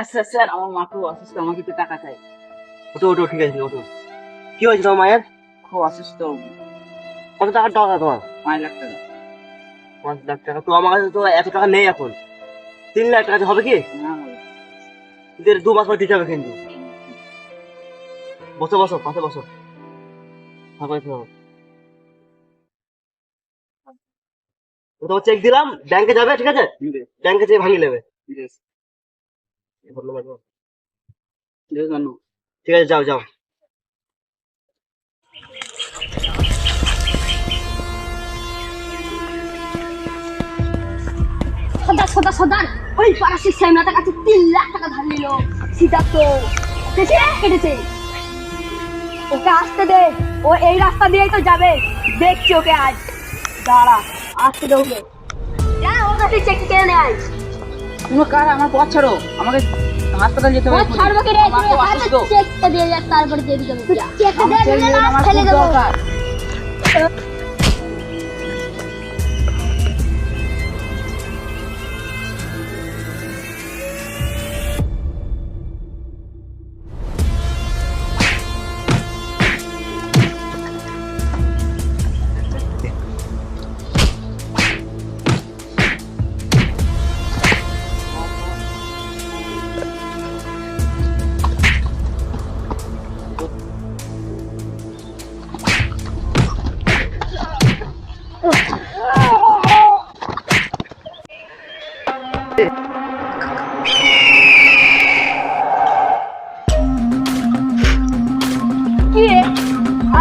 আচ্ছা স্যার আমার মা খুব অসুস্থ আমাকে একটু টাকা চাই। ওঠো ওঠো ঠিক আছে ওঠো। কি হয়েছে তোমার মায়ের? খুব অসুস্থ। কত টাকার টাকা তোমার? পাঁচ লাখ টাকা। পাঁচ লাখ টাকা। তো আমার কাছে তো এত টাকা নেই এখন। তিন লাখ টাকা হবে কি? না এদের দু মাস পর দিতে হবে কিন্তু। বসো বসো পাশে বসো। তোমার চেক দিলাম ব্যাংকে যাবে ঠিক আছে? ব্যাংকে যেয়ে ভাঙিয়ে নেবে. ধন্যবাদ। ঠিক আছে যাও যাও। সর্দার সর্দার সর্দার! ওই পারাসিক সাইমনাটার কাছে তিন লাখ টাকা ধার নিল। সিদ্ধার্থ কেটেছে। ওকে আসতে দে। ও এই রাস্তা দিয়েই তো যাবে। দেখছি ওকে আজ। দাঁড়া আসতে দে ওকে। যা ওর কাছে চেক কেটে নেয় তুমি কার আমার পথ ছাড়ো। আমাকে হাসপাতাল যেতে হবে ছাড়বো কি রে খুব চেকটা দিয়ে যাক তারপরে দিয়ে দিতে হবে চেকটা দিয়ে না ফেলে দেবো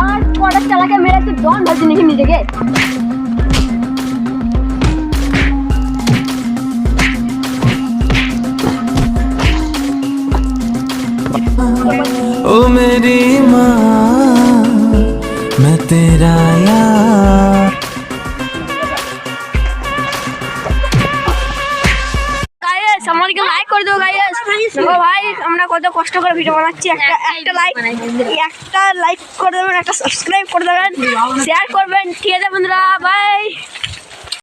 আর পরের চালাকে মেরে তুই দম ধরছি নাকি নিজেকে ओ मेरी माँ मैं तेरा यार গাইস লাইক করে দেবো গাইস দেখো ভাই, আমরা কত কষ্ট করে ভিডিও বানাচ্ছি। একটা একটা লাইক একটা লাইক করে দেবেন, একটা সাবস্ক্রাইব করে দেবেন। শেয়ার করবেন। ঠিক আছে, বন্ধুরা। বাই